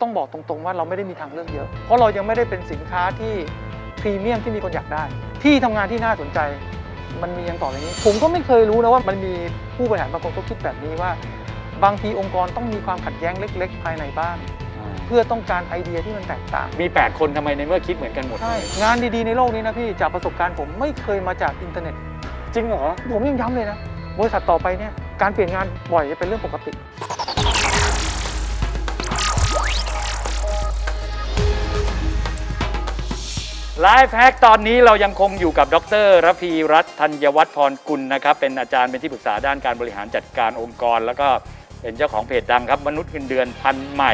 ต้องบอกตรงๆว่าเราไม่ได้มีทางเลือกเยอะ เพราะเรายังไม่ได้เป็นสินค้าที่พรีเมียมที่มีคนอยากได้ ที่ทำงานที่น่าสนใจ มันมีอย่างต่อไปนี้ ผมก็ไม่เคยรู้นะว่ามันมีผู้บริหารบางคนเขาคิดแบบนี้ว่า บางทีองค์กรต้องมีความขัดแย้งเล็ก ๆ ภายในบ้านเพื่อต้องการไอเดียที่มันแตกต่าง มี 8 คนทำไมในเมื่อคิดเหมือนกันหมดใช่งานดีๆในโลกนี้นะพี่จากประสบการณ์ผมไม่เคยมาจากอินเทอร์เน็ต จริงเหรอ ผมยังย้ำเลยนะบริษัทต่อไปเนี่ยการเปลี่ยนงานบ่อยจะเป็นเรื่องปกติ ไลฟ์แฮกตอนนี้เรายังคงอยู่กับดรระพีรัตน์ธัญวัฒน์พรกุลนะครับ เป็นอาจารย์เป็นที่ปรึกษาด้านการบริหารจัดการองค์กร แล้วก็เป็นเจ้าของเพจดังครับ มนุษย์เงินเดือนพันใหม่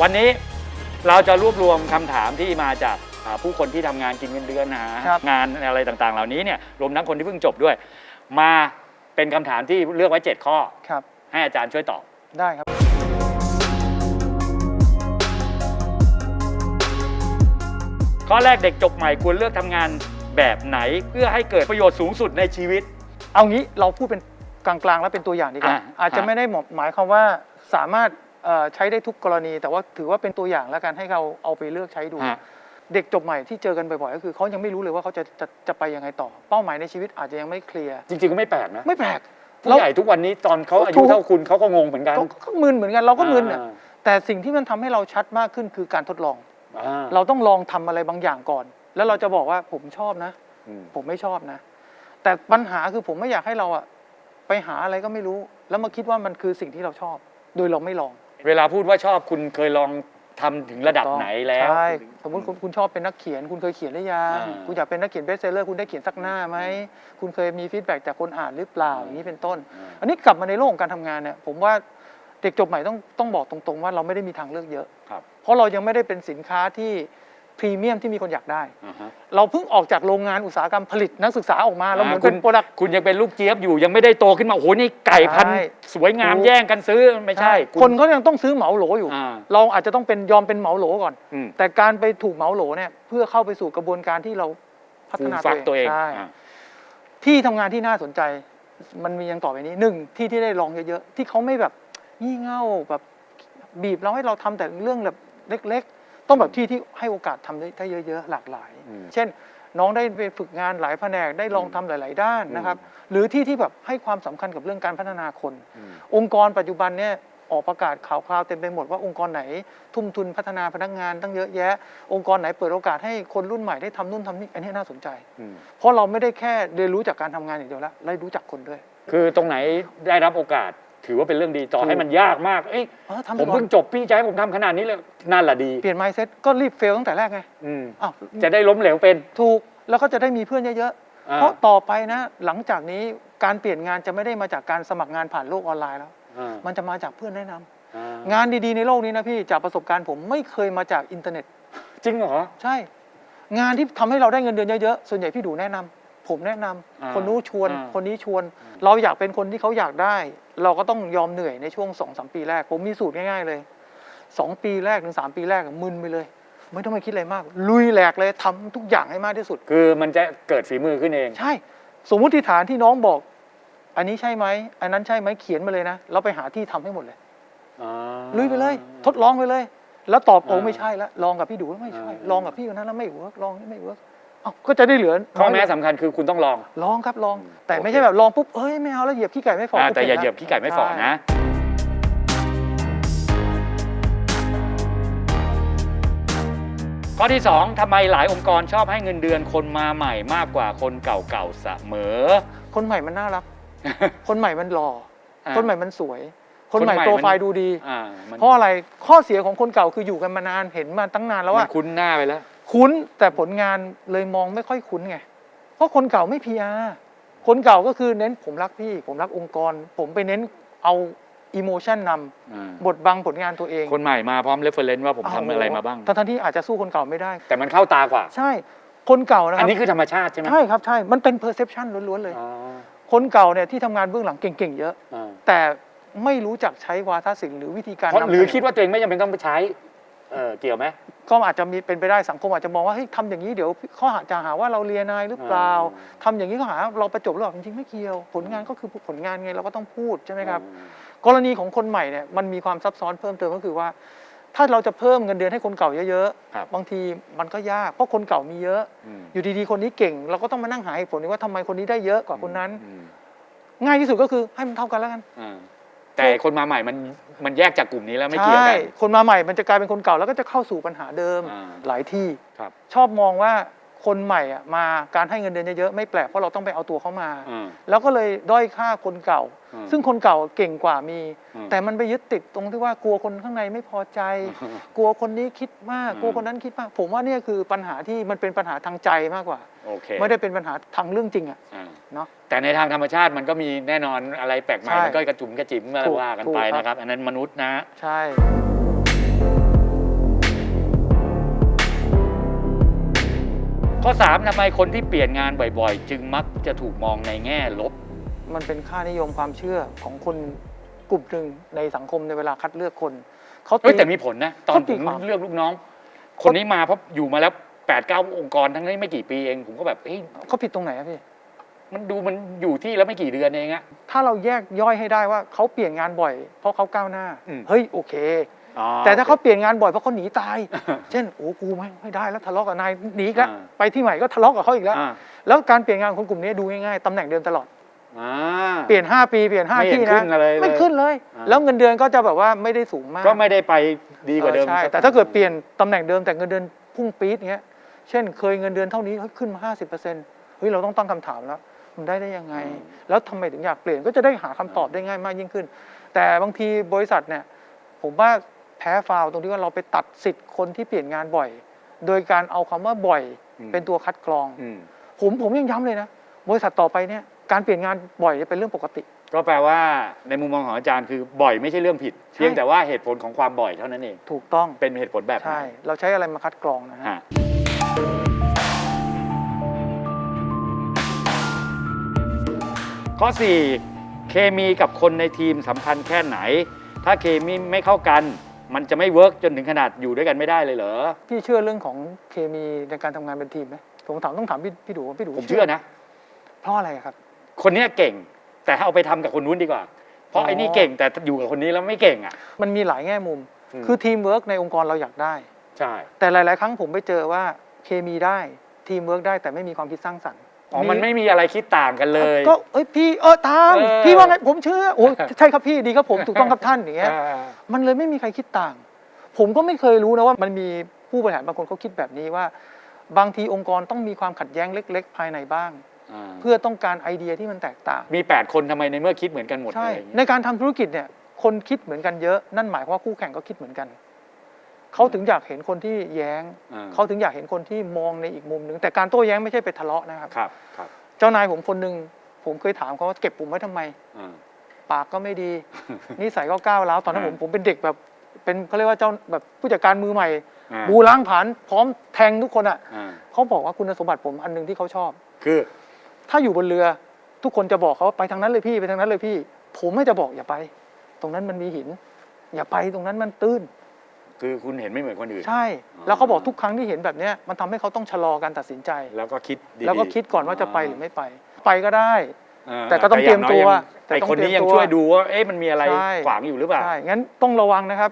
วันนี้เราจะรวบรวมคำถามที่มาจากอ่าผู้คนที่ทำงานกินเงินเดือนหาครับ งานอะไรต่างๆ เหล่านี้เนี่ยรวมทั้งคนที่เพิ่งจบด้วย มาเป็นคำถามที่เลือกไว้ 7 ข้อ ครับ ให้อาจารย์ช่วยตอบ ได้ครับ ข้อแรกเด็กจบใหม่ควรเลือกทำงานแบบไหนเพื่อให้เกิดประโยชน์สูงสุดในชีวิต เอางี้เราพูดเป็นกลางๆ แล้วเป็นตัวอย่างดีกว่าอ่าอาจจะฮะไม่ได้หมายความว่าสามารถเอ่อใช้ได้ทุกกรณี แต่ว่าถือว่าเป็นตัวอย่างแล้วกันให้เราเอาไปเลือกใช้ดู ฮะ เด็กจบใหม่ที่เจอกันบ่อยๆก็คือเขายังไม่รู้เลยว่าเขาจะจะจะไปยังไงต่อ เป้าหมายในชีวิตอาจจะยังไม่เคลียร์จริงๆก็ไม่แปลกนะไม่แปลกผู้ใหญ่ทุกวันนี้ตอนเขาอาถูยุกเท่าคุณเขาก็งงเหมือนกันเขาก็มึนเหมือนกันเราก็มึนน่ะอ่า แต่สิ่งที่มันทำให้เราชัดมากขึ้นคือการทดลองอ่า เราต้องลองทำอะไรบางอย่างก่อน แล้วเราจะบอกว่าผมชอบนะอืมผมไม่ชอบนะ แต่ปัญหาคือผมไม่อยากให้เราอะไปหาอะไรก็ไม่รู้ แล้วมาคิดว่ามันคือสิ่งที่เราชอบ โดยเราไม่ลอง เวลาพูดว่าชอบคุณเคยลองทำถึงระดับไหนแล้วใช่สมมติคุณคุณชอบเป็นนักเขียน คุณเคยเขียนหรือยังอ่าคุณอยากเป็นนักเขียนเบสเซลเลอร์คุณได้เขียนสักหน้าไหมคุณเคยมีฟีดแบ็กจากคนอ่านหรือเปล่าอย่างนี้เป็นต้น อันนี้กลับมาในโลกของการทำงานเนี่ยผมว่า เด็กจบใหม่ต้องต้องบอกตรงๆ ว่าเราไม่ได้มีทางเลือกเยอะ ครับเพราะเรายังไม่ได้เป็นสินค้าที่พรีเมียมที่มีคนอยากได้ อ่าฮะเราเพิ่งออกจากโรงงานอุตสาหกรรมผลิตนักศึกษาออกมาเราเหมือนคุเป็ณนโปรดัก คุณยังเป็นลูกเจี๊ยบอยู่ยังไม่ได้โตขึ้นมาโอ้โหนี่ไก่พันธุ์ใช่ สวยงามถูกแย่งกันซื้อไม่ใช่คนเขายังต้องซื้อเหมาโหลอยู่ อ่า เราอาจจะต้องเป็นยอมเป็นเหมาโหลก่อน อืม แต่การไปถูกเหมาโหลเนี่ยเพื่อเข้าไปสู่กระบวนการที่เราพัฒฟูมนาฟักตัวเองใช่อ่า ที่ทำงานที่น่าสนใจ มันมีอย่างต่อไปนี้หนึ่งที่ที่ได้ลองเยอะๆที่เขาไม่แบบ งี่เง่าแบบบีบเราให้เราทำแต่เรื่องแบบเล็ก ๆ ต้องแบบที่ที่ให้โอกาสทำได้ได้เยอะๆหลากหลายอืมเช่น น้องได้ไปฝึกงานหลายแผนกได้ลองทำหลาย ๆ ด้านนะครับ หรือที่ที่แบบให้ความสำคัญกับเรื่องการพัฒนาคนอืมองค์กรปัจจุบันเนี่ยออกประกาศข่าวคราวเต็มไปหมดว่าองค์กรไหน ทุ่มทุนพัฒนาพนักงานตั้งเยอะแยะ องค์กรไหนเปิดโอกาสให้คนรุ่นใหม่ได้ทำนู่นทำนี่อันนี้น่าสนใจอืมเพราะเราไม่ได้แค่เรียนรู้จากการทำงานอย่างเดียวแล้วเรารู้จักคนด้วย คือตรงไหนได้รับโอกาส ถือว่าเป็นเรื่องดีต่อถูกให้มันยากมากเอ้ยเออทำผไปมก่อเพิ่นงจบพี่จะให้ผมทำขนาดนี้เลยนั่นแหละดีเปลี่ยน mindset ก็รีบเฟลตั้งแต่แรกไงอืมอ้าวจะได้ล้มเหลวเป็นถูกแล้วก็จะได้มีเพื่อนเยอะอ่าๆเพราะต่อไปนะ หลังจากนี้การเปลี่ยนงานจะไม่ได้มาจากการสมัครงานผ่านโลกออนไลน์แล้ว อ่ามันจะมาจากเพื่อนแนะนำอ่างานดีๆในโลกนี้นะพี่จากประสบการณ์ผมไม่เคยมาจากอินเทอร์เน็ต จริงเหรอ ใช่ งานที่ทำให้เราได้เงินเดือนเยอะๆ ส่วนใหญ่พี่ดูแนะนำผมแนะนำอ่าคนนู้นชวน อ่าคนนี้ชวน เราอยากเป็นคนที่เขาอยากได้ เราก็ต้องยอมเหนื่อยในช่วงสองสามปีแรก ผมมีสูตรง่ายๆเลยสองปีแรกถึงสามปีแรกอะมึนไปเลย ไม่ต้องไปคิดอะไรมาก ลุยแหลกเลยทำทุกอย่างให้มากที่สุด คือมันจะเกิดฝีมือขึ้นเอง ใช่ สมมุติฐานที่น้องบอก อันนี้ใช่ไหมอันนั้นใช่ไหมเขียนมาเลยนะเราไปหาที่ทำให้หมดเลยอ่าลุยไปเลย ทดลองไปเลย แล้วตอบโอ้อ่าไม่ใช่แล้วลองกับพี่ดูแล้วไม่ใช่อ่าลองกับพี่คนนั้นแล้วไม่เวิร์กลองนี่ไม่เวิร์ก เอ้าก็จะได้เหลือข้อแม้น้ยลงสำคัญคือคุณต้องลอง ลองครับลองอืมแต่โอเคไม่ใช่แบบลองปุ๊บเอ้ยไม่เอาแล้วเหยียบขี้ไก่ไม่ฟออ่ากูแต่อย่าปเหลี่ยียบขี้ไก่ไม่ฝ่อใช่นะ ข้อที่ 2ทำไมหลายองค์กรชอบให้เงินเดือนคนมาใหม่มากกว่าคนเก่าๆเสมอ คนใหม่มันน่ารัก คนใหม่มันหล่ออ่า คนใหม่มันสวย คนใหม่คนใหม่โปรมันไฟล์ดูดี อ่ามันเพราะอะไรข้อเสียของคนเก่าคืออยู่กันมานานเห็นมาตั้งนานแล้วมัว่านคุ้นหน้าไปแล้ว คุ้นแต่ผลงานเลยมองไม่ค่อยคุ้นไง เพราะคนเก่าไม่พีอาคนเก่าก็คือเน้นผมรักพี่ ผมรักองค์กร ผมไปเน้นเอาอิโมชันนำอ่าบทบังผลงานตัวเอง คนใหม่มาพร้อมเรฟเฟรนซ์ว่าผมทำอะไรมาบ้างทั้งๆที่อาจจะสู้คนเก่าไม่ได้ แต่มันเข้าตากว่า ใช่ คนเก่านะคอันรับนี้คือธรรมชาติใช่ไหมใช่ครับใช่ มันเป็น perception ล้วนๆเลยอ๋อคนเก่าเนี่ยที่ทำงานเบื้องหลังเก่งๆเยอะอ่าแต่ไม่รู้จักใช้วาทศิลป์หรือวิธีการเพราะนำหรือเสนคิดว่าตัวเองไม่จำเป็นต้องไปใช้ เออเกี่ยวไหม ก็อาจจะมีเป็นไปได้สังคมอาจจะมองว่าเฮ้ยทำอย่างนี้เดี๋ยวเขาอาจจะหาว่าเราเรียนายหรือเปล่าอ่าทำอย่างนี้ก็หาเราประจบหรือเปล่าจริงๆไม่เกี่ยว ผลงานก็คือผลงานไงเราก็ต้องพูดใช่ไหมครับอืมกรณีของคนใหม่เนี่ยมันมีความซับซ้อนเพิ่มเติมก็คือว่า ถ้าเราจะเพิ่มเงินเดือนให้คนเก่าเยอะครับๆบางทีมันก็ยากเพราะคนเก่ามีเยอะ อืมอยู่ดีๆคนนี้เก่ง เราก็ต้องมานั่งหาเหตุผลว่าทำไมคนนี้ได้เยอะกว่าคนนั้น อืมง่ายที่สุดก็คือให้มันเท่ากันแล้วกันอ่า แต่คนมาใหม่มันมันแยกจากกลุ่มนี้แล้วไม่เกี่ยวใช่กัน คนมาใหม่มันจะกลายเป็นคนเก่าแล้วก็จะเข้าสู่ปัญหาเดิมอ่าหลายที่ ครับ ชอบมองว่า คนใหม่อะมาการให้เงินเดือนเยอะๆไม่แปลกเพราะเราต้องไปเอาตัวเขามา อืม แล้วก็เลยด้อยค่าคนเก่า อืมซึ่งคนเก่าเก่งกว่ามี อืมแต่มันไปยึดติดตรงที่ว่ากลัวคนข้างในไม่พอใจ กลัวคนนี้คิดมาก อืม กลัวคนนั้นคิดมาก ผมว่าเนี่ยคือปัญหาที่มันเป็นปัญหาทางใจมากกว่า โอเคไม่ได้เป็นปัญหาทางเรื่องจริงอะอ่าเนาะ แต่ในทางธรรมชาติมันก็มีแน่นอนอะไรแปลกใหม่ใช่มันก็กระจุมกระจิ๋มอะไรถูกว่ากันถูกไปครับ นะครับ อันนั้นมนุษย์นะ ใช่ ข้อ3ทำไมคนที่เปลี่ยนงานบ่อยๆ จึงมักจะถูกมองในแง่ลบ มันเป็นค่านิยมความเชื่อของคนกลุ่มหนึ่งในสังคมในเวลาคัดเลือกคนเขาเฮ้ยตีแต่มีผลนะ ตอนเขาผตีมความเลือกลูกน้อง คนนี้มาเพราะอยู่มาแล้ว8ปดเก้าองค์กรทั้งนี้ไม่กี่ปีเองผมก็แบบเฮ้ยเขาผิดตรงไหนอะพี่ มันดูมันอยู่ที่แล้วไม่กี่เดือนเองอะถ้าเราแยกย่อยให้ได้ว่าเขาเปลี่ยนงานบ่อย เพราะเขาก้าวหน้าอืมเฮ้ยโอเคอ๋อ แต่ถ้าเขาเปลี่ยนงานบ่อยเพราะเขาหนีตาย เช่นโอ้กูไม่ไม่ได้แล้วทะเลาะกับนายหนีอีกแล้วอ่าไปที่ใหม่ก็ทะเลาะกับเขาอีกแล้วอ่าแล้วการเปลี่ยนงานของคนกลุ่มนี้ดูง่ายๆตำแหน่งเดิมตลอดอ่าเปลี่ยน 5 ปีเปลี่ยนไม่5เห็นที่ขึ้นะนอะไรเลยไม่ขึ้นเลยอ่าแล้วเงินเดือนก็จะแบบว่าไม่ได้สูงมาก ก็ไม่ได้ไปดีกว่าเดิมออใช่สัแต่ถ้าเกิดเปลี่ยนตำแหน่งเดิมแต่เงินเดือนพุ่งปี๊ดเงี้ยเช่น เคยเงินเดือนเท่านี้เฮ้ยขึ้นมา50%เฮ้ยเราต้องตั้งคำถามแล้วมันได้ได้ยังไง แล้วทำไมถึงอยากเปลี่ยนก็จะได้หาคำตอบได้ง่ายมากยิ่งขึ้น แต่บางทีบริษัทเนี่ยผมว่า แพ้ฟาวล์ตรงที่ว่าเราไปตัดสิทธิ์คนที่เปลี่ยนงานบ่อย โดยการเอาคำว่าบ่อยอืมเป็นตัวคัดกรองอืมผมผมยังย้ำเลยนะบริษัทต่อไปเนี่ยการเปลี่ยนงานบ่อยจะเป็นเรื่องปกติ ก็แปลว่าในมุมมองของอาจารย์คือบ่อยไม่ใช่เรื่องผิดใช่เพียงแต่ว่าเหตุผลของความบ่อยเท่านั้นเอง ถูกต้องเป็นเหตุผลแบบไหนใช่เราใช้อะไรมาคัดกรองนะฮะฮะข้อ 4 เคมีกับคนในทีมสำคัญแค่ไหน ถ้าเคมีไม่เข้ากัน มันจะไม่เวิร์กจนถึงขนาดอยู่ด้วยกันไม่ได้เลยเหรอ พี่เชื่อเรื่องของเคมีในการทำงานเป็นทีมไหมผมถามต้องถามพี่พี่ดูว่าพี่ดูผมเชื่อนะ เพราะอะไรครับ คนเนี้ยเก่ง แต่เอาไปทำกับคนนู้นดีกว่า เพราะอ๋อไอ้นี่เก่งแต่อยู่กับคนนี้แล้วไม่เก่งอะ มันมีหลายแง่มุม อืม คือทีมเวิร์กในองค์กรเราอยากได้ ใช่ แต่หลาย ๆ ครั้งผมไปเจอว่าเคมีได้ทีมเวิร์กได้แต่ไม่มีความคิดสร้างสรรค์ อ๋อ มันไม่มีอะไรคิดต่างกันเลย ก็เอ้ยพี่เออตามเออพี่ว่าไงผมเชื่อโอ้ใช่ครับพี่ดีครับผมถูกต้องครับท่านอย่างเงี้ยอ่า มันเลยไม่มีใครคิดต่าง ผมก็ไม่เคยรู้นะว่ามันมีผู้บริหารบางคนเขาคิดแบบนี้ว่า บางทีองค์กรต้องมีความขัดแย้งเล็ก ๆ ภายในบ้าง อ่าเพื่อต้องการไอเดียที่มันแตกต่าง มี 8 คนทำไมในเมื่อคิดเหมือนกันหมดใช่อะไรอย่างในเงี้ยการทำธุรกิจเนี่ยคนคิดเหมือนกันเยอะนั่นหมายความว่าคู่แข่งก็คิดเหมือนกัน เขาถึงอยากเห็นคนที่แย้ง อ่า เขาถึงอยากเห็นคนที่มองในอีกมุมหนึ่งแต่การโต้แย้งไม่ใช่ไปทะเลาะนะครับ ครับครับเจ้านายผมคนหนึ่งผมเคยถามเขาว่าเก็บผมไว้ทำไม อ่า ปากก็ไม่ดี นิสัยก็ก้าวร้าวตอนนั้นอ่าผมผมเป็นเด็กแบบเป็นเขาเรียกว่าเจ้าแบบผู้จัดการมือใหม่ อ่าบูล้างผลานพร้อมแทงทุกคนอะอ่าเขาบอกว่าคุณสมบัติผมอันหนึ่งที่เขาชอบ คือถ้าอยู่บนเรือทุกคนจะบอกเขาว่าไปทางนั้นเลยพี่ไปทางนั้นเลยพี่ ผมไม่จะบอกอย่าไป ตรงนั้นมันมีหิน อย่าไปตรงนั้นมันตื้น คือคุณเห็นไม่เหมือนคนอื่น ใช่ แล้วเขาบอกทุกครั้งที่เห็นแบบเนี้ยมันทำให้เขาต้องชะลอการตัดสินใจ แล้วก็คิดดีๆแล้วก็คิดก่อนว่าจะไปหรือไม่ไป ไปก็ได้อ่าแต่ก็ต้องเตรียมตัวแต่แต่อย่างน้อยยังต้องไอคนนี้ยังเตรียมตัวช่วยดูว่าเอ๊ะมันมีอะไรใช่ ขวางอยู่หรือเปล่า ใช่ งั้นต้องระวังนะครับ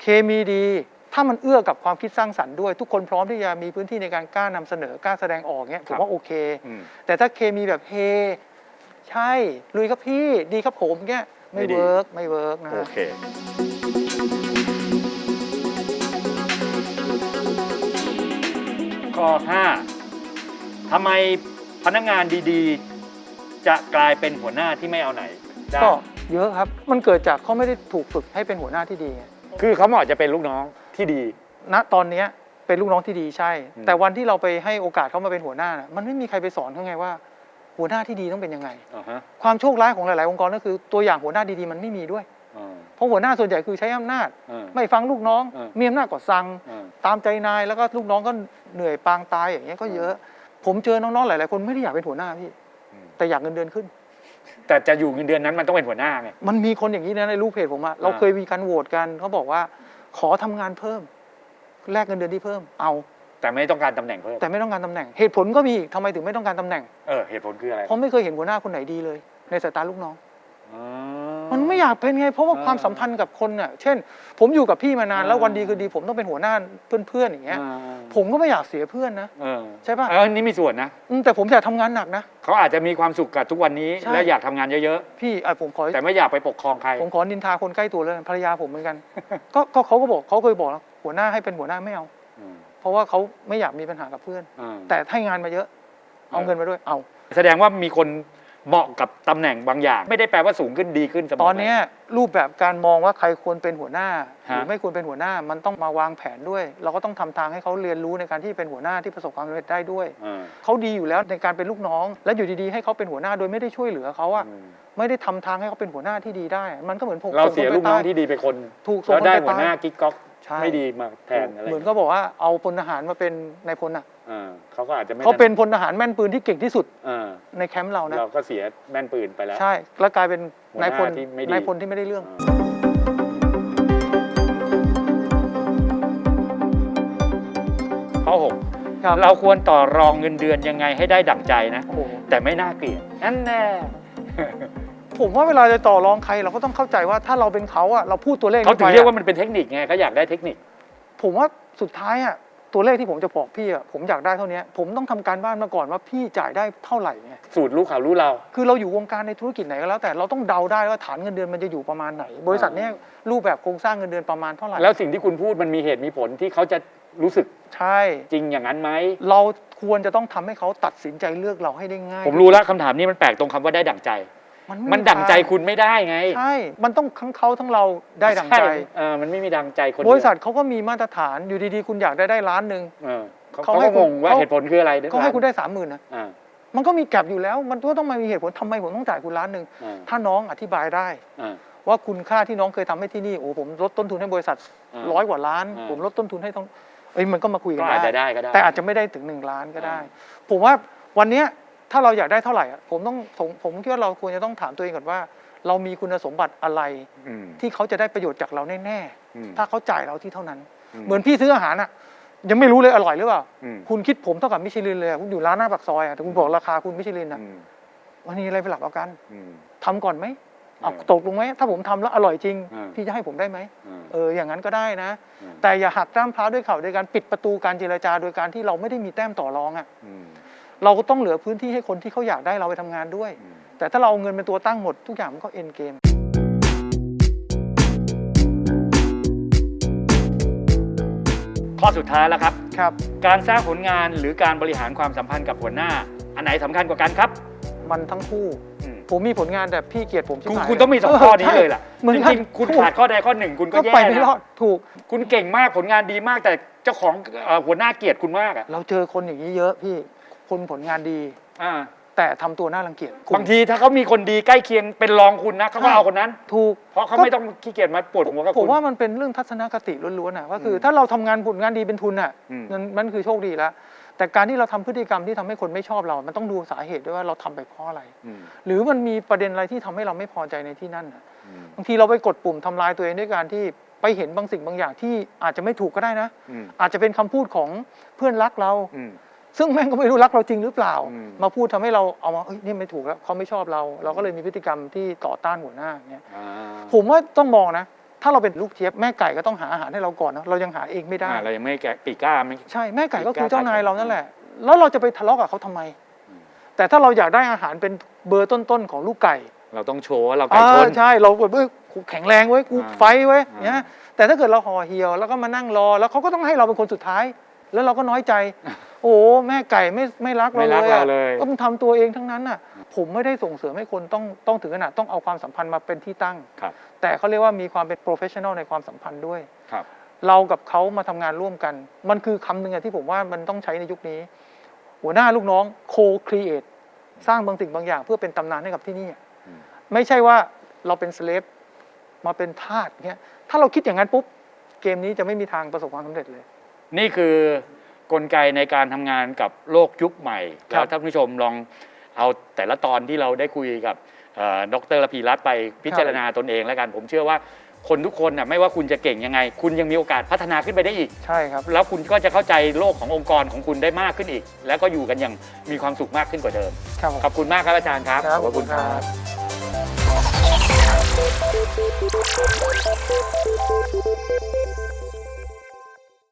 เคมีดี ถ้ามันเอื้อกับความคิดสร้างสรรค์ด้วย ทุกคนพร้อมที่จะมีพื้นที่ในการกล้านำเสนอกล้าแสดงออกเนี้ยคผรับมว่าโอเค อืม แต่ถ้าเคมีแบบเฮ ใช่ ลุยครับพี่ ดีครับผมเงี้ยไม่ไม่ดี เวิร์กไม่เวิร์กนะโอฮะ เค ข้อ 5ทำไมพนักงานดีๆ จะกลายเป็นหัวหน้าที่ไม่เอาไหนได้ก็เยอะครับ มันเกิดจากเขาไม่ได้ถูกฝึกให้เป็นหัวหน้าที่ดีไงคือเขาเหมาะจะเป็นลูกน้องที่ดี ณตอนเนี้ยเป็นลูกน้องที่ดีใช่ อืม แต่วันที่เราไปให้โอกาสเขามาเป็นหัวหน้านะมันไม่มีใครไปสอนเขาไงว่า หัวหน้าที่ดีต้องเป็นยังไง อ่าฮะความโชคร้ายของหลาย ๆ องค์กรก็คือตัวอย่างหัวหน้าดี ๆ มันไม่มีด้วยอ่า เพราะหัวหน้าส่วนใหญ่คือใช้อำนาจอ่าไม่ฟังลูกน้องเออมีอำนาจก็สั่งอ่าตามใจนายแล้วก็ลูกน้องก็เหนื่อยปางตายอย่างเงี้ยก็เยอะ ผมเจอน้องๆหลายๆคนไม่ได้อยากเป็นหัวหน้าพี่อืมแต่อยากเงินเดือนขึ้น แต่จะอยู่เงินเดือนนั้นมันต้องเป็นหัวหน้าไงมันมีคนอย่างนี้นะในรูปเพจผมอะเราอ่าเคยมีการโหวตกันเขาบอกว่า ขอทำงานเพิ่มแลกเงินเดือนที่เพิ่มเอาแต่ไม่ต้องการตำแหน่งเพิ่มแต่ไม่ต้องการตำแหน่ง เหตุผลก็มีอีกทำไมถึงไม่ต้องการตำแหน่งเออเหตุผลคืออะไรเพราะไม่เคยเห็นหัวหน้าคนไหนดีเลย ในสายตาลูกน้องอ๋อ มันไม่อยากเป็นไง เพราะว่าอ่าความสัมพันธ์กับคนน่ะเช่น ผมอยู่กับพี่มานานอ่าแล้ววันดีคือดี ผมต้องเป็นหัวหน้าเพื่อนๆอย่างเงี้ยอ่าผมก็ไม่อยากเสียเพื่อนนะเออใช่ป่ะเอออันนี้มีส่วนนะอืมแต่ผมอยากทำงานหนักนะเขาอาจจะมีความสุขกับทุกวันนี้ใช่และอยากทำงานเยอะพี่อะผมขอๆแต่ไม่อยากไปปกครองใครผมขอนินทาคนใกล้ตัวเลยภรรยาผมเหมือนกัน ก็ก็เขาก็บอกเขาเคยบอกแล้วหัวหน้าให้เป็นหัวหน้าไม่เอาอืมเพราะว่าเขาไม่อยากมีปัญหากับเพื่อนอืมแต่ให้งานมาเยอะ เอาเงินมาด้วยเอา แสดงว่ามีคน เหมาะกับตำแหน่งบางอย่าง ไม่ได้แปลว่าสูงขึ้นดีขึ้นเสมอตอนเนี้ยรูปแบบการมองว่าใครควรเป็นหัวหน้า หฮะ รือไม่ควรเป็นหัวหน้ามันต้องมาวางแผนด้วย เราก็ต้องทำทางให้เขาเรียนรู้ในการที่เป็นหัวหน้าที่ประสบความสำเร็จได้ด้วย เออเขาดีอยู่แล้วในการเป็นลูกน้อง และอยู่ดีๆให้เขาเป็นหัวหน้าโดยไม่ได้ช่วยเหลือเขาอะอืมไม่ได้ทำทางให้เขาเป็นหัวหน้าที่ดีได้ มันก็เหมือนผมเราเสียส่คลูกน้องไปที่ดีไปคนถูกส่งแล้วได้คนไปหัวหน้าตายกิ๊กก๊อกใช่ไม่ดีมาแทนอะไรเหมือนก็บอกว่าเอาพลทหารมาเป็นนายพลอะเออ เขาก็อาจจะไม่เขาเป็นพลทหารแม่นปืนที่เก่งที่สุดเออในแคมป์เรานะ เราก็เสียแม่นปืนไปแล้ว ใช่ แล้วกลายเป็นหัวหน้านายพลที่ไม่ดี นายพลที่ไม่ได้เรื่อง ข้อหกครับ เราควรต่อรองเงินเดือนยังไงให้ได้ดั่งใจนะ โอ้โหแต่ไม่น่าเกลียดนั่นแน่ ผมว่าเวลาจะต่อรองใครเราก็ต้องเข้าใจว่าถ้าเราเป็นเขาอะเราพูดตัวเลขเขาถึงไปอะเรียกว่ามันเป็นเทคนิคไงเขาอยากได้เทคนิค ผมว่าสุดท้ายอะ ตัวเลขที่ผมจะบอกพี่อะผมอยากได้เท่านี้ผมต้องทำการบ้านมาก่อนว่าพี่จ่ายได้เท่าไหร่ไงสูตรรู้ข่าวรู้เรา คือเราอยู่วงการในธุรกิจไหนก็แล้ว แต่เราต้องเดาได้ว่าฐานเงินเดือนมันจะอยู่ประมาณไหน บริษัทเนี้ยรูปแบบโครงสร้างเงินเดือนประมาณเท่าไหร่แล้วสิ่งที่คุณพูดมันมีเหตุมีผลที่เขาจะรู้สึกใช่ จริงอย่างนั้นไหมเราควรจะต้องทำให้เขาตัดสินใจเลือกเราให้ได้ง่าย ผมรู้แล้วคำถามนี้มันแปลกตรงคำว่าได้ดั่งใจ ไมันดั่งใจคุณไม่ได้ไงใช่ มันต้องทั้งเขาทั้งเราได้ดั่งใจช่เออมันไม่มีดั่งใจคนเดีบยวริษัทเขาก็มีมาตรฐานอยู่ดีๆ คุณอยากได้ได้ล้านหนึ่ง เออเขาเขาเขาให้ก็คุงณงว่าเขา เหตุผลคืออะไรเขาให้คุณได้สามหมื่นนะอ่ามันก็มีแกลบอยู่แล้ว มันก็ต้องมามีเหตุผลทำไมผมต้องจ่ายคุณล้านหนึ่งอ่าถ้าน้องอธิบายได้ อ่า ว่าคุณค่าที่น้องเคยทำให้ที่นี่โอ้ผมลดต้นทุนให้บริษัทอ่าร้อยกว่าล้าน อ่า ผมลดต้นทุนให้ต้องเอ้ยมันก็มาคุยกัก็นอาจจะได้ได้ก็ได้ แต่อาจจะไม่ได้ถึงหนึ่งล้านก็ได้อ่ผมว่าวันเนี้ย ถ้าเราอยากได้เท่าไหร่อะผมต้องผมผมคิดว่าเราควรจะต้องถามตัวเองก่อนว่า เรามีคุณสมบัติอะไรอืมที่เขาจะได้ประโยชน์จากเราแน่อืมๆถ้าเขาจ่ายเราที่เท่านั้นอืมเหมือนพี่ซื้ออาหารอะยังไม่รู้เลยอร่อยหรือเปล่าอืมคุณคิดผมเท่ากับมิชลินเลยอะคุณอยู่ร้านหน้าปากซอยอะแต่คุณบอกราคาคุณมิชลินอะอืมวันนี้อะไรเป็นหลักเอากันอืมทำก่อนไหมเอาเออตกลงไหมถ้าผมทำแล้วอร่อยจริงเออพี่จะให้ผมได้ไหมอืมเอออย่างนั้นก็ได้นะอืมแต่อย่าหักด้ามพร้าวด้วยเข่าโดยการปิดประตูการเจรจาโดยการที่เราไม่ได้มีแต้มต่อรองอะอืม เราก็ต้องเหลือพื้นที่ให้คนที่เขาอยากได้เราไปทำงานด้วยอืมแต่ถ้าเราเอาเงินเป็นตัวตั้งหมดทุกอย่างมันก็เอ็นเกมข้อสุดท้ายแล้วครับครับ การสร้างผลงานหรือการบริหารความสัมพันธ์กับหัวหน้า อันไหนสำคัญกว่ากันครับ มันทั้งคู่อืมผมมีผลงานแต่พี่เกลียดผมชิบคุณหายคุณต้องมีสองข้อนี้เลยล่ะเหมือนจกันริงๆคุณขาดข้อใดข้อหนึ่งคุณก็ก็แย่ไปไม่รอนะดถูก คุณเก่งมากผลงานดีมากแต่เจ้าของเอ่อหัวหน้าเกลียดคุณมากอะเราเจอคนอย่างนี้เยอะพี่ คนผลงานดี อ่า แต่ทำตัวน่ารังเกียจบางทีถ้าเขามีคนดีใกล้เคียงเป็นรองคุณนะเขาก็เอาคนนั้น ถูก เพราะเขาไม่ต้องขี้เกียจมาปวดหัวกับผคุมณ ว่ามันเป็นเรื่องทัศนคติล้วนๆนะก็คืออมถ้าเราทำงานผลงานดีเป็นทุนอะอืมมันมันคือโชคดีแล้วแต่การที่เราทำพฤติกรรมที่ทำให้คนไม่ชอบเรา มันต้องดูสาเหตุด้วยว่าเราทำไปเพราะอะไร อืมหรือมันมีประเด็นอะไรที่ทำให้เราไม่พอใจในที่นั่นน่ะอืมบางทีเราไปกดปุ่มทำลายตัวเองด้วยการที่ไปเห็นบางสิ่งบางอย่างที่อาจจะไม่ถูกก็ได้นะ อืมอาจจะเป็นคำพูดของเพื่อนรักเรา อืม ซึ่งแม่งก็ไม่รู้รักเราจริงหรือเปล่าอืมมาพูดทำให้เราเอามาเอ้ยนี่ไม่ถูกแล้วเขาไม่ชอบเรา เราก็เลยมีพฤติกรรมที่ต่อต้านหัวหน้าอย่างเงี้ยอ่าผมว่าต้องมองนะ ถ้าเราเป็นลูกเจี๊ยบแม่ไก่ก็ต้องหาอาหารให้เราก่อนนะเรายังหาเองไม่ได้อ่าเรายังไม่แกะปีกล้าไม่ใช่แม่ไก่ก็คือไม่กล้าเจ้านายเราขายนั่นแหละ แล้วเราจะไปทะเลาะกับเขาทำไมอืมแต่ถ้าเราอยากได้อาหารเป็นเบอร์ต้นๆของลูกไก่ เราต้องโชว์ว่าเราไก่ชนอ่าใช่เราแบบเอ้ยกูแข็งแรงเว้ยกูอ่าไฟท์เว้ยอ่าเนี่ยแต่ถ้าเกิดเราห่อเหี่ยวแล้วก็มานั่งรอ แล้วเขาก็ต้องให้เราเป็นคนสุดท้าย แล้วเราก็น้อยใจโอ้โหแม่ไก่ไม่ไม่รักเราไม่เลรักยเราอะเลยก็มันทำตัวเองทั้งนั้นน่ะ ผมไม่ได้ส่งเสริมให้คนต้องต้องถึงขนาดต้องเอาความสัมพันธ์มาเป็นที่ตั้ง ครับ แต่เขาเรียกว่ามีความเป็นโปรเฟชชั่นอลในความสัมพันธ์ด้วย ครับ เรากับเขามาทำงานร่วมกัน มันคือคำหนึ่งอะที่ผมว่ามันต้องใช้ในยุคนี้ หัวหน้าลูกน้อง co-create สร้างบางสิ่งบางอย่างเพื่อเป็นตำนานให้กับที่นี่อะอืม ไม่ใช่ว่าเราเป็นสเลฟมาเป็นทาสเงี้ยถ้าเราคิดอย่างนั้นปุ๊บ เกมนี้จะไม่มีทางประสบความสำเร็จเลย นี่คือ กลไกในการทำงานกับโลกยุคใหม่ครับท่านผู้ชมลองเอาแต่ละตอนที่เราได้คุยกับดรระพีรัตไปพิจารณาตนเองแล้วกัน ผมเชื่อว่าคนทุกคนน่ะไม่ว่าคุณจะเก่งยังไง คุณยังมีโอกาสพัฒนาขึ้นไปได้อีก ใช่ครับ แล้วคุณก็จะเข้าใจโลกขององค์กรของคุณได้มากขึ้นอีก แล้วก็อยู่กันอย่างมีความสุขมากขึ้นกว่าเดิมครับขอบคุณมากครับอาจารย์ครับ ขอบคุณครับ